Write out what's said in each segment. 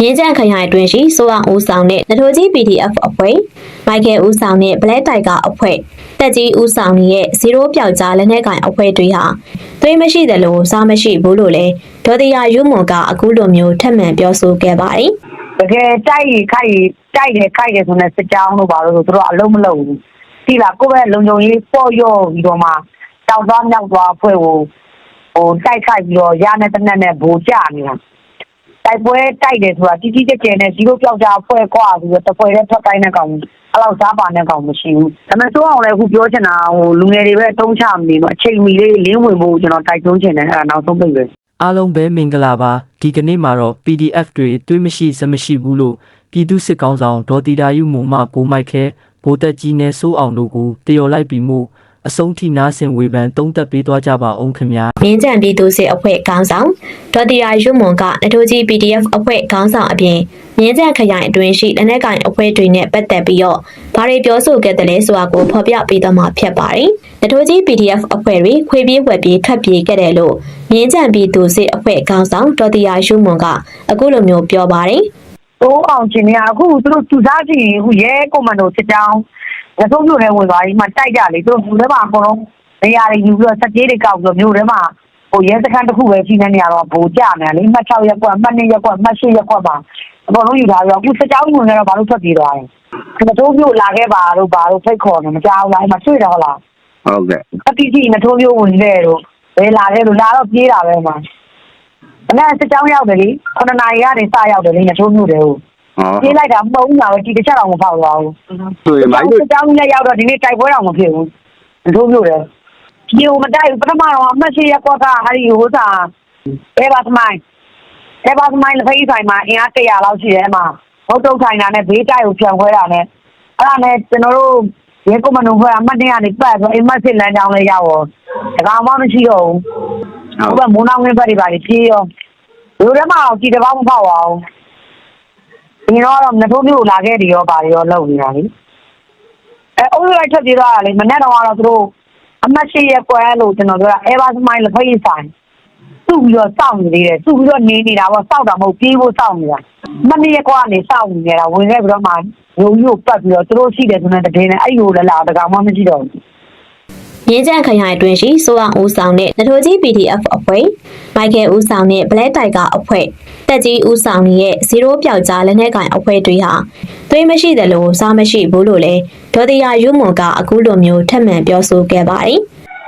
မြင်းကြံခရိုင်အတွင်းရှိစိုးအောင်ဦးဆောင်တဲ့နထိုးကြီး PDF အဖွဲ့မိုက်ကယ်ဦးဆောင်တဲ့ Black Tiger အဖွဲ့တက်ကြီးဦးဆောင်နေတဲ့ဇီရိုပျောက်ကြားလက်နက်ကင်အဖွဲ့တွေဟာသွေးမရှိတယ်လို့စားမရှိဘူးလို့လည်းဒေါ်တရားယူမွန်ကအခုလိုမျိုးထပ်မံပြောဆိုခဲ့ပါတယ်တကယ်တိုက်ရခိုက်ရတိုက်တယ်ခိုက်တယ်ဆိုတဲ့စစ်ကြောင်းလို့ပါလို့ဆိုသူတို့ကအလုံးမလုံးဘူးဒီလားကိုယ့်ရဲ့လုံခြုံရေးပေါ့ရော့ပြီးတော့မှတောက်သွားမြောက်သွားအဖွဲ့ကိုဟိုတိုက်ခိုက်ပြီးတော့ရတဲ့တနက်နဲ့ဗိုလ်ကြနေတာ တိုက်ပွဲတိုက်တယ်ဆိုတာကြီးကြီးကျယ်ကျယ်နဲ့ဇီရိုပြောက်ကြအဖွဲ့ကွာပြီးတော့တပွဲနဲ့ထွက်တိုင်းတဲ့ကောင်အဲ့လောက်စားပါတဲ့ကောင်မရှိဘူးဒါပေမဲ့ဆိုအောင်လည်းအခုပြောချင်တာဟိုလူငယ်တွေပဲတုံးချမနေတော့အချိန်မီလေးလင်းဝင်ဖို့ကျွန်တော်တိုက်တွန်းချင်တယ်အဲ့ဒါနောက်ဆုံးပိတ်ပဲအားလုံးပဲမင်္ဂလာပါဒီကနေ့မှာတော့ PDF တွေတွေးမရှိစမရှိဘူးလို့ပြည်သူစစ်ကောင်းဆောင်ဒေါ်တီတာယူမုံမကိုမိုက်ခဲဗိုလ်တက်ကြီးနဲ့စိုးအောင်တို့ကိုတယော်လိုက်ပြီးမှု အဆုံးထိနားဆင်ဝေဖန်တုံးသက်ပေးသွားကြပါအောင်ခင်ဗျာမြင်းကြံပြည်သူစစ်အဖွဲ့ခေါင်းဆောင်ဒေါ်တီယာယူမွန်ကနထိုးကြီး PDF အဖွဲ့ခေါင်းဆောင်အပြင်မြင်းကြံခရိုင်အတွင်းရှိလက်နက်ကင်အဖွဲ့တွေနဲ့ပတ်သက်ပြီးတော့ဘာတွေပြောဆိုခဲ့တယ်လဲဆိုတာကိုဖော်ပြပေးတော့မှာဖြစ်ပါတယ်။နထိုးကြီး PDF အဖွဲ့တွေခွေပြေးဝက်ပြေးထွက်ပြေးခဲ့တယ်လို့မြင်းကြံပြည်သူစစ်အဖွဲ့ခေါင်းဆောင်ဒေါ်တီယာယူမွန်ကအခုလိုမျိုးပြောပါတယ်။တိုးအောင်ချင်းနေအခုသူတို့သူစားချင်အခုရဲကွန်မန်ဒိုစစ်တောင်း ရဆုံးမြို့ထဲဝင်သွားပြီးမှတိုက်ကြလေသူတို့မြို့ထဲမှာအကုန်လုံးနေရာတွေယူပြီးတော့စက်ကြီးတွေကောက်ပြီးတော့မြို့ထဲမှာဟိုရဲစခန်းတစ်ခုပဲကြီးနေနေရတော့ဘူကြနေလေမှတ်6ရက်ကွက်မှတ်2ရက်ကွက်မှတ်8ရက်ကွက်ပါအကုန်လုံးယူထားပြီးတော့အခုစစ်တောင်းဝင်နေတော့ဘာလို့ထွက်ပြေးသွားလဲကျွန်တော်တို့မြို့လာခဲ့ပါတော့ဘာလို့ဖိတ်ခေါ်နေမကြောက်လားအဲ့မှာတွေ့တော့လားဟုတ်ကဲ့အတိအကျနှထိုးမျိုးဝင်ခဲ့တော့ဘယ်လာခဲ့လို့လာတော့ပြေးတာပဲမှာအဲ့ဒါစစ်တောင်းရောက်တယ်လေ9နာရီကနေစရောက်တယ်လေနှထိုးမျိုးတွေကိုဟော ပြေးလိုက်တာမဟုတ်ဘူးလားဒီတစ်ချက်တော့မဖောက်သွားဘူးဆိုရင်မိုင်းတို့အကြောင်းနဲ့ရောက်တော့ဒီနေ့တိုက်ပွဲတော့မဖြစ်ဘူးဒိုးမျိုးတယ်ဒီဟိုမတိုက်ဘူးပထမတော့အမတ်ရှိရက်ကွက်ကဟာဒီဟိုစာအဲဘာသမိုင်းအဲဘာသမိုင်းလက်ဖိတ်ဆိုင်မှာအင်အား100လောက်ရှိတယ်အမဟုတ်တုတ်ဆိုင်တာနဲ့ဘေးတိုက်ကိုပြန်ခွဲတာနဲ့အဲ့ဒါနဲ့ကျွန်တော်တို့ရဲကွန်မန်ဒိုဖွဲ့အမတ်တရားနေပတ်ဆိုအိမ်မက်စစ်လမ်းကြောင်းလေးရောက်တော့တကောင်မှမရှိတော့ဘူးဟုတ်ဟိုဘမိုးနောင်းဝင်းဘက်တွေပါပြေးရောလူထဲမှာတော့ကြည်တစ်ပေါက်မဖောက်ပါဘူး ဒီတော့တော့မထိုးမျိုးလာခဲ့တယ်ရောပါရောလောက်နေတာလေအဲအုပ်စုလိုက်ထွက်ပြေးသွားတာလေမနေ့တော့ကတော့သူတို့အမတ်ရှိရဲ့ကွဲလို့ကျွန်တော်ပြောတာအဲဘာစမိုင်းလက်ဖိတ်ဆိုင်သူ့ပြီးတော့စောင့်နေသေးတယ်သူ့ပြီးတော့နေနေတာပေါ့စောင့်တာမဟုတ်ပြေးဖို့စောင့်နေတာမနေ့ကွာကနေစောင့်နေနေတာဝင်ခဲ့ပြီးတော့မှရုံကြီးကိုပတ်ပြီးတော့သူတို့ရှိတယ်ဆိုတဲ့တည်နေအဲ့လိုလည်းလာတကောင်မှမရှိတော့ဘူး မြင်းကြံခရိုင်အတွင်းရှိစိုးအောင်ဦးဆောင်တဲ့နထိုးကြီး PDF အဖွဲ့မိုက်ကယ်ဦးဆောင်တဲ့ Black Tiger အဖွဲ့တက်ကြီးဦးဆောင်နေတဲ့ဇီရိုပျောက်ကြားလက်နက်ကင်အဖွဲ့တွေဟာသွေးမရှိတယ်လို့စားမရှိဘူးလို့လည်းဒေါ်တရားယူမွန်ကအခုလိုမျိုးထပ်မံပြောဆိုခဲ့ပါတယ်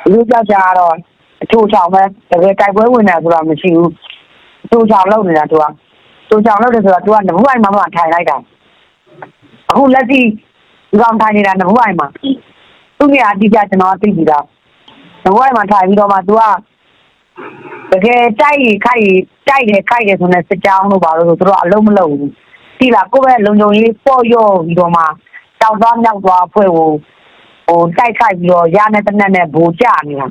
ဒီလိုကြောက်ကြတော့အချို့ချောင်းပဲတကယ်တိုက်ပွဲဝင်နေဆိုတာမရှိဘူးအချို့ချောင်းလောက်နေတာသူကသူချောင်းလောက်တယ်ဆိုတာသူကနဘူးအိုင်မှာမှထိုင်လိုက်တာအခုလက်ရှိဒီကောင်ထိုင်နေတာနဘူးအိုင်မှာ သူ့နေရာအတိအကျကျွန်တော်သိပြီလားနဘူးအိုင်မှာထိုင်ပြီးတော့မှသူကတကယ်တိုက်ရခိုက်ရတိုက်တယ်ခိုက်တယ်ဆိုတဲ့စစ်ကြောင်းလို့ပါလို့ဆိုသူတို့ကအလုံးမလုံးဘူးဒီလားကိုယ့်ရဲ့လုံခြုံရေးပေါ့ရော့ပြီးတော့မှတောက်သွားမြောက်သွားအဖွဲ့ကိုဟိုတိုက်ခိုက်ပြီးတော့ရတဲ့တနက်နဲ့ဗိုလ်ကြနေတာ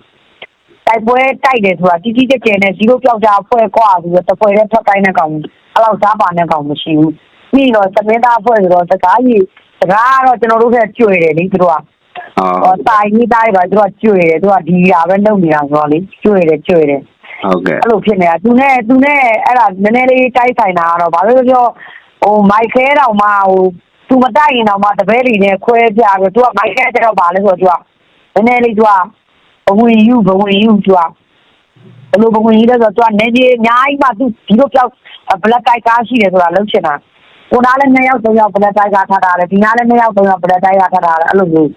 တိုက်ပွဲတိုက်တယ်ဆိုတာကြီးကြီးကျယ်ကျယ်နဲ့ဇီရိုပြောက်ကြအဖွဲ့ကွာပြီးတော့တပွဲနဲ့ထွက်တိုင်းတဲ့ကောင်အဲ့လောက်စားပါတဲ့ကောင်မရှိဘူးပြီးတော့သမင်းသားအဖွဲ့ဆိုတော့စကားကြီးစကားကတော့ကျွန်တော်တို့ကကြွေတယ်လေသူတို့က ဟောဟောတိုင်ကြီးတိုင်းပါသူတို့ကကြွေတယ်သူကဒီဟာပဲလုပ်နေတာဆိုတော့လေကြွေတယ်ကြွေတယ်ဟုတ်ကဲ့အဲ့လိုဖြစ်နေတာသူနဲ့သူနဲ့အဲ့ဒါနည်းနည်းလေးတိုက်ဆိုင်တာကတော့ဘာလို့လဲပြောဟိုမိုက်ခဲတောင်မှဟိုသူမတိုက်ရင်တောင်မှတပည့်တွေနဲ့ခွဲပြပြီးသူကမိုက်ခဲတဲ့တော့ဘာလဲဆိုတော့သူကနည်းနည်းလေးသူကဘဝင်ယူဘဝင်ယူသူကဘယ်လိုပုံဝင်ကြီးလဲဆိုတော့သူကနေကြီးအများကြီးမှသူဒီလိုပြောက်ဘလက်တိုက်ကားရှိတယ်ဆိုတာလုံးချင်တာကိုနားလည်းနှစ်ယောက်သုံးယောက်ဘလက်တိုက်ကားထားတာလေဒီနားလည်းနှစ်ယောက်သုံးယောက်ဘလက်တိုက်ကားထားတာလေအဲ့လိုမျိုး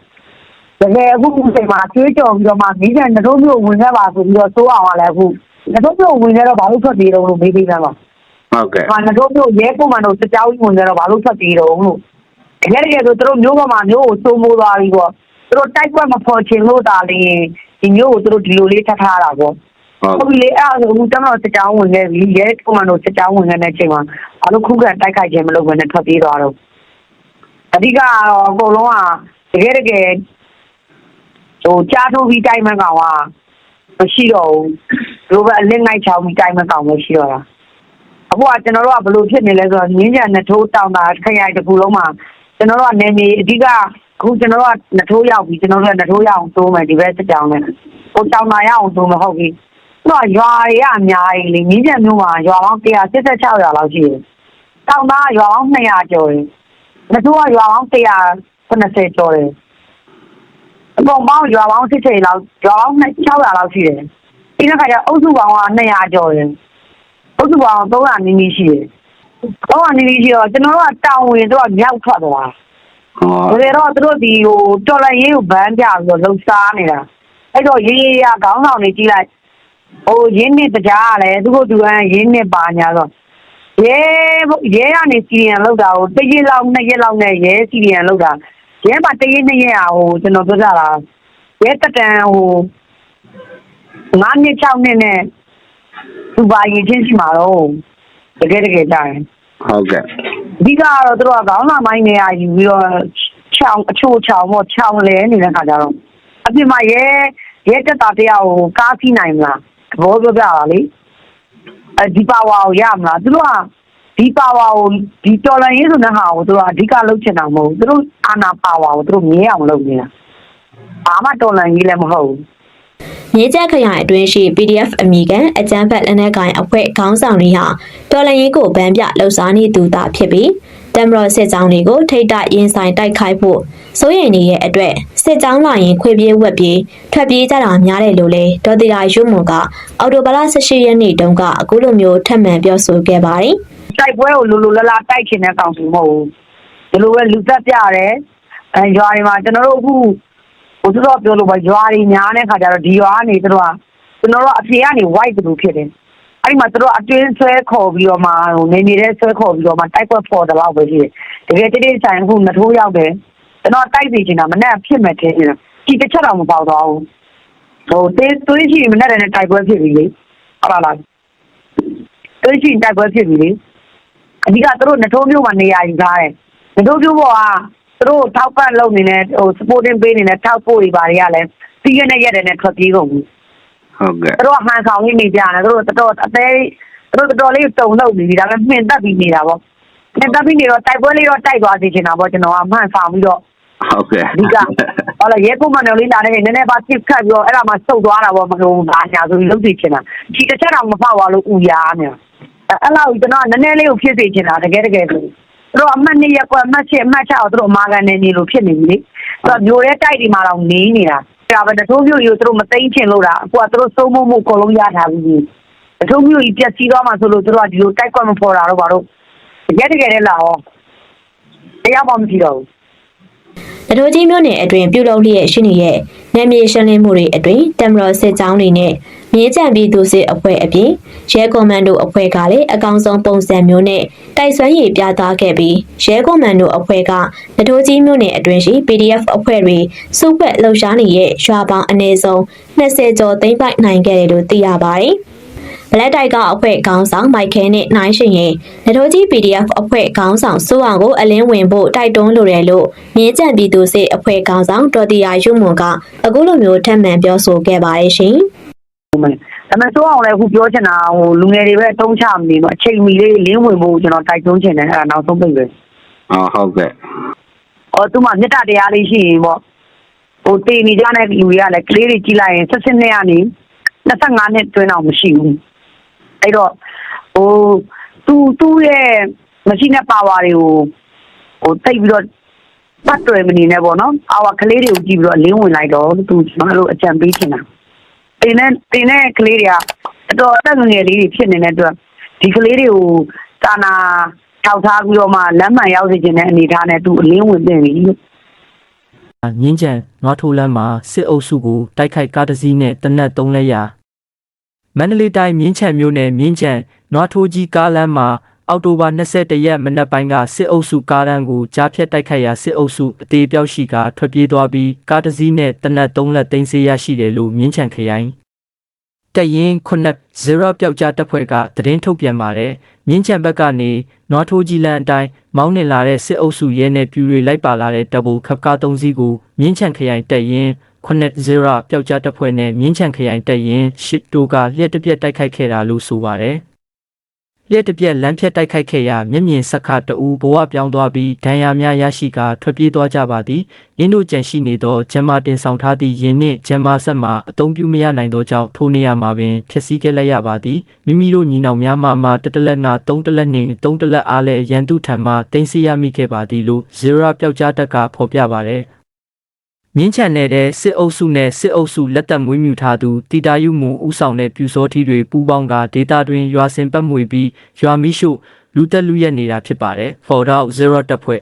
တကယ်အခုဒီချိန်မှာကျွေးကြော်ပြီးတော့မှမိခင်နှတို့မျိုးဝင်ခဲ့ပါဆိုပြီးတော့သိုးအောင်ကလည်းအခုနှတို့မျိုးဝင်ခဲ့တော့ဘာလို့ထွက်ပြေးတော့လို့မေးပေးတယ်မှာဟုတ်ကဲ့ဟာနှတို့မျိုးရဲပုံမှန်တို့စကြောင်းဝင်ခဲ့တော့ဘာလို့ထွက်ပြေးတော့လို့တကယ်တကယ်ဆိုသူတို့မျိုးပေါ်မှာမျိုးကိုစိုးမိုးသွားပြီးတော့သူတို့တိုက်ပွဲမဖော်ချင်လို့ဒါလေဒီမျိုးကိုသူတို့ဒီလိုလေးထပ်ထားတာပေါ့ဟုတ်ဟုတ်ပြီလေအဲ့ဒါဆိုအခုကျွန်တော်စစ်ကြောင်းဝင်ခဲ့ပြီရဲကွန်မန်ဒိုစစ်ကြောင်းဝင်ခဲ့တဲ့အချိန်မှာဘာလို့ခုခံတိုက်ခိုက်ခြင်းမလုပ်ဘဲနဲ့ထွက်ပြေးသွားတော့အဓိကတော့အကုန်လုံးကတကယ်တကယ် ဟိုကြားထိုးပြီးတိုက်မဲ့ကောင်ကမရှိတော့ဘူးသူတို့ကအလင်းငိုက်ချောင်းပြီးတိုက်မဲ့ကောင်မရှိတော့တာအခုကကျွန်တော်တို့ကဘယ်လိုဖြစ်နေလဲဆိုတော့ငင်းကြနှထိုးတောင်တာခရိုင်တစ်ခုလုံးမှာကျွန်တော်တို့ကနေမြေအဓိကအခုကျွန်တော်တို့ကနှထိုးရောက်ပြီကျွန်တော်တို့ကနှထိုးရောက်အောင်တိုးမယ်ဒီဘက်စစ်ကြောင်းနဲ့ဟိုတောင်တာရအောင်တိုးမဟုတ်ဘူးသူကရွာတွေကအများကြီးလေမြင်းပြန်မျိုးမှာရွာပေါင်း186ရွာလောက်ရှိတယ်တောင်သားရွာပေါင်း200ကျော်တယ်မဆိုးကရွာပေါင်း190ကျော်တယ် အကုန်ပေါင်းရွာပေါင်း60လောက်ရွာပေါင်း600လောက်ရှိတယ်ဒီနေ့ခါကျအုပ်စုပေါင်းက200ကျော်တယ်အုပ်စုပေါင်း300နီးနီးရှိတယ်300နီးနီးရှိတော့ကျွန်တော်တို့ကတောင်ဝင်တော့မြောက်ထွက်သွားဟောဒါပေတော့သူတို့ဒီဟိုတော်လိုင်းရေးကိုဗန်းပြပြီးတော့လှုပ်ရှားနေတာအဲ့တော့ရေးရေးရခေါင်းဆောင်တွေကြီးလိုက်ဟိုရင်းနှစ်တရားကလည်းသူတို့သူကရင်းနှစ်ပါညာဆိုရဲရဲကနေစီရီယံလောက်တာကိုတစ်ရက်လောက်နှစ်ရက်လောက်နဲ့ရဲစီရီယံလောက်တာ ရဲမှာတစ်ရက်နှစ်ရက်อ่ะဟိုကျွန်တော်ပြောကြတာရဲတက်တန်ဟို9နှစ်6နှစ်နဲ့သူပါရင်ချင်းရှိမှာတော့တကယ်တကယ်ကြားရင်ဟုတ်ကဲ့အဓိကကတော့သူတို့ကခေါင်းဆောင်ပိုင်းနေရာယူပြီးတော့ချောင်းအချို့ချောင်းပေါ့ချောင်းလဲနေတဲ့ခါကျတော့အပြင်မှာရဲရဲတက်တာတရားကိုကားစီးနိုင်မလားသဘောပြောပြတာလေအဲဒီပါဝါကိုရမလားသူတို့က ဒီပါဝါကိုဒီတော်လန်ရေးဆိုတဲ့ဟာကိုသူတို့ကအဓိကလုပ်ချင်တာမဟုတ်ဘူးသူတို့အာနာပါဝါကိုသူတို့မြင်အောင်လုပ်နေတာဘာမှတော်လန်ရေးလည်းမဟုတ်ဘူးမြေကျက်ခရိုင်အတွင်းရှိ PDF အမိကန်အကြမ်းဖက်လက်နက်ကိုင်အဖွဲ့ခေါင်းဆောင်တွေဟာတော်လှန်ရေးကိုဗန်းပြလှုပ်ရှားနေသူသားဖြစ်ပြီးတမ်မတော်စစ်ကြောင်းတွေကိုထိတ်တိုက်ရင်ဆိုင်တိုက်ခိုက်ဖို့စိုးရိမ်နေတဲ့အတွက်စစ်ကြောင်းလာရင်ခွေပြေးဝက်ပြေးထွက်ပြေးကြတာများတယ်လို့လဲဒေါ်တီရာရုံမွန်ကအော်တိုဘာလ18ရက်နေ့တုန်းကအခုလိုမျိုးထပ်မံပြောဆိုခဲ့ပါတယ် တိုက်ပွဲကိုလိုလိုလားလားတိုက်ချင်တဲ့ကောင်စီမဟုတ်ဘူးဒီလိုပဲလူသက်ပြတယ်အဲရွာတွေမှာကျွန်တော်တို့အခုဟိုသူတို့ပြောလို့ပဲရွာတွေညားတဲ့ခါကျတော့ဒီရွာကနေသူတို့ကကျွန်တော်တို့အဖေကနေ white တူဖြစ်တယ်အဲ့ဒီမှာသူတို့အတွင်းဆွဲခေါ်ပြီးတော့မှဟိုနေနေတဲ့ဆွဲခေါ်ပြီးတော့မှတိုက်ပွဲဖော်တယ်လို့ပဲရှိတယ်တကယ်တည်းဆိုင်အခုမထိုးရောက်တယ်ကျွန်တော်တိုက်စီချင်တာမနဲ့ဖြစ်မဲ့သေးတယ်ဒီတစ်ချက်တော့မပေါက်တော့ဘူးဟိုတေးသွေးရှိမနဲ့တဲ့တိုက်ပွဲဖြစ်ပြီလေဟုတ်လားလားသွေးရှိတိုက်ပွဲဖြစ်ပြီလေ အဓိကသူတို့နထိုးမျိုးမှာနေရာယူထားတယ်။နထိုးမျိုးပေါ်ကသူတို့ထောက်ပံ့လုပ်နေတဲ့ဟို supporting ပေးနေတဲ့ထောက်ပို့တွေဘာတွေကလည်းပြီးရတဲ့ရက်တဲ့နဲ့ထွက်ပြေးကုန်ပြီဟုတ်ကဲ့။သူတို့ကဟန်ဆောင်နေကြတယ်သူတို့တော်တော်အသေးသူတို့တော်တော်လေးတုံလို့နေပြီဒါပေမဲ့မှင်တက်ပြီးနေတာပေါ့။မှင်တက်ပြီးနေတော့တိုက်ပွဲလေးတော့တိုက်သွားစေချင်တာပေါ့ကျွန်တော်ကမှန်ဆောင်ပြီးတော့ဟုတ်ကဲ့အဓိကဟောလာရဲကုမန်တော်လေးလာနေနည်းနည်းပါပြစ်ခတ်ပြီးတော့အဲ့ဒါမှစုတ်သွားတာပေါ့မလို့ဘာညာဆိုပြီးလုပ်စီချင်တာဒီတစ်ချက်တော့မဖောက်ပါလို့ဥရာနေ အဲ့လောက်ကျွန်တော်ကနည်းနည်းလေးကိုဖြစ်စေချင်တာတကယ်တကယ်ဆိုသူတို့အမှတ်နှစ်ရက်ကွယ်အမှတ်ရှစ်အမှတ်၆ကိုသူတို့အမာကန်နေနေလို့ဖြစ်နေပြီလေသူကမျိုးရဲတိုက်ဒီမှာတော့နေနေတာဒါပဲတထိုးမျိုးကြီးကိုသူတို့မသိမ့်ချင်လို့တာအခုကသူတို့စိုးမိုးမှုအကုန်လုံးရထားပြီတထိုးမျိုးကြီးပြက်စီးသွားမှဆိုလို့သူတို့ကဒီလိုတိုက်ကွက်မဖော်တာတော့ဘာလို့တကယ်တကယ်လည်းလာဟောတရားမှမရှိတော့ဘူး။ တတိုးကြီးမြို့နယ်အတွင်းပြုလုပ်လျက်ရှိနေတဲ့နယ်မြေရှင်းလင်းမှုတွေအတွင်းတမ်မတော်စစ်ကြောင်းတွေနဲ့မြေကြံပြည်သူစစ်အဖွဲ့အပြင်ရဲကွန်မန်ဒိုအဖွဲ့ကလည်းအကောင်ဆုံးပုံစံမျိုးနဲ့တိုက်စွမ်းရည်ပြသခဲ့ပြီးရဲကွန်မန်ဒိုအဖွဲ့ကတတိုးကြီးမြို့နယ်အတွင်းရှိ PDF အဖွဲ့တွေစုပွက်လှုပ်ရှားနေတဲ့ရွာပေါင်းအနည်းဆုံး20ကျော်သိမ်းပိုက်နိုင်ခဲ့တယ်လို့သိရပါတယ်။ Black Tiger ကအဖွဲ့ခေါင်းဆောင်မိုက်ခဲနဲ့နိုင်ရှင်ရဲ့လက်ထိုးကြီး PDF အဖွဲ့ခေါင်းဆောင်စိုးအောင်ကိုအလင်းဝင်ဖို့တိုက်တွန်းလိုတယ်လို့မြင်းကြံပြည်သူစစ်အဖွဲ့ခေါင်းဆောင်ဒေါ်တီယာရုံမွန်ကအခုလိုမျိုးထပ်မံပြောဆိုခဲ့ပါတယ်ရှင်။ဟုတ်မယ်ဒါပေမဲ့စိုးအောင်လည်းအခုပြောချင်တာဟိုလူငယ်တွေပဲတုံးချမနေတော့အချိန်မီလေးလင်းဝင်ဖို့ကျွန်တော်တိုက်တွန်းချင်တယ်အဲ့ဒါနောက်ဆုံးပိတ်ပဲဟောဟုတ်ကဲ့။အော်သူမှမေတ္တာတရားလေးရှိရင်ပေါ့ဟိုတေနေကြတဲ့လူတွေကလည်းကလေးတွေကြီးလိုက်ရင်၁၈နှစ်ကနေ25နှစ်တွင်းတော့မရှိဘူး။ အဲ့တော့ဟိုသူသူ့ရဲ့မရှိတဲ့ပါဝါတွေကိုဟိုတိတ်ပြီးတော့ပတ်တွယ်မနေနဲ့ပေါ့နော်။အာဝကလေးတွေကိုကြည့်ပြီးတော့လင်းဝင်လိုက်တော့သူကျွန်တော်တို့အကြံပေးချင်တာ။တင်တဲ့တင်တဲ့ကလေးတွေကအတော်အသက်ငယ်လေးတွေဖြစ်နေတဲ့အတွက်ဒီကလေးတွေကိုသာနာထောက်ထားပြီးတော့မှလမ်းမှန်ရောက်စေခြင်းတဲ့အနေအထားနဲ့သူအလင်းဝင်တင်ပြီမြင်းချံနွားထိုးလမ်းမှာစစ်အုပ်စုကိုတိုက်ခိုက်ကားတစ်စီးနဲ့တနက်သုံးလက်ရာ မန္တလေးတိုင်းမြင်းချံမြို့နယ်မြင်းချံနွားထိုးကြီးကားလမ်းမှာအောက်တိုဘာ22ရက်မနက်ပိုင်းကစစ်အုပ်စုကားတန်းကိုကြားဖြတ်တိုက်ခိုက်ရာစစ်အုပ်စုအသေးပြောက်ရှိကထွက်ပြေးသွားပြီးကားတစ်စီးနဲ့တနက်သုံးလက်သိမ်းဆေးရရှိတယ်လို့မြင်းချံခရိုင်တက်ရင်ခုနှစ်0ပျောက်ကြားတပ်ဖွဲ့ကသတင်းထုတ်ပြန်ပါတယ်မြင်းချံဘက်ကနေနွားထိုးကြီးလမ်းအတိုင်းမောင်းနှင်လာတဲ့စစ်အုပ်စုရဲနဲ့ပြူတွေလိုက်ပါလာတဲ့တပ်ဘူခပ်ကား၃စီးကိုမြင်းချံခရိုင်တက်ရင် ခုနှစ်0ပျောက်ကြားတပ်ဖွဲ့နဲ့မြင်းချံခရိုင်တက်ရင်ရှစ်တိုကလျှက်တစ်ပြက်တိုက်ခိုက်ခဲ့တာလို့ဆိုပါတယ်လျက်တစ်ပြက်လမ်းဖြတ်တိုက်ခိုက်ခဲ့ရာမျက်မြင်ဆက်ခတအူဘဝပြောင်းသွားပြီးဒဏ်ရာများရရှိကာထွက်ပြေးသွားကြပါသည်ရင်းတို့ကြံရှိနေသောဂျမ်မာတင်ဆောင်ထားသည့်ယင်းနှင့်ဂျမ်မာဆက်မှာအသုံးပြုမရနိုင်သောကြောင့်ထိုနေရာမှာပင်ဖြစ်စည်းခဲ့လိုက်ရပါသည်မိမိတို့ညီနောင်များမှမှတတလက်နာသုံးတလက်နှင့်သုံးတလက်အားလည်းရန်သူထံမှတင်စီရမိခဲ့ပါသည်လို့ဇီရာပျောက်ကြားတက်ကဖော်ပြပါတယ် မြင်းချန်နေတဲ့စစ်အုပ်စုနဲ့စစ်အုပ်စုလက်သက်မွေးမြူထားသူတီတာယုမွန်ဦးဆောင်တဲ့ပြူစောထီတွေပူးပေါင်းကဒေတာတွင်ရွာစင်ပတ်မွေပြီးရွာမီးရှို့လူတက်လူရက်နေတာဖြစ်ပါတယ်။ Fallout Zero တပ်ဖွဲ့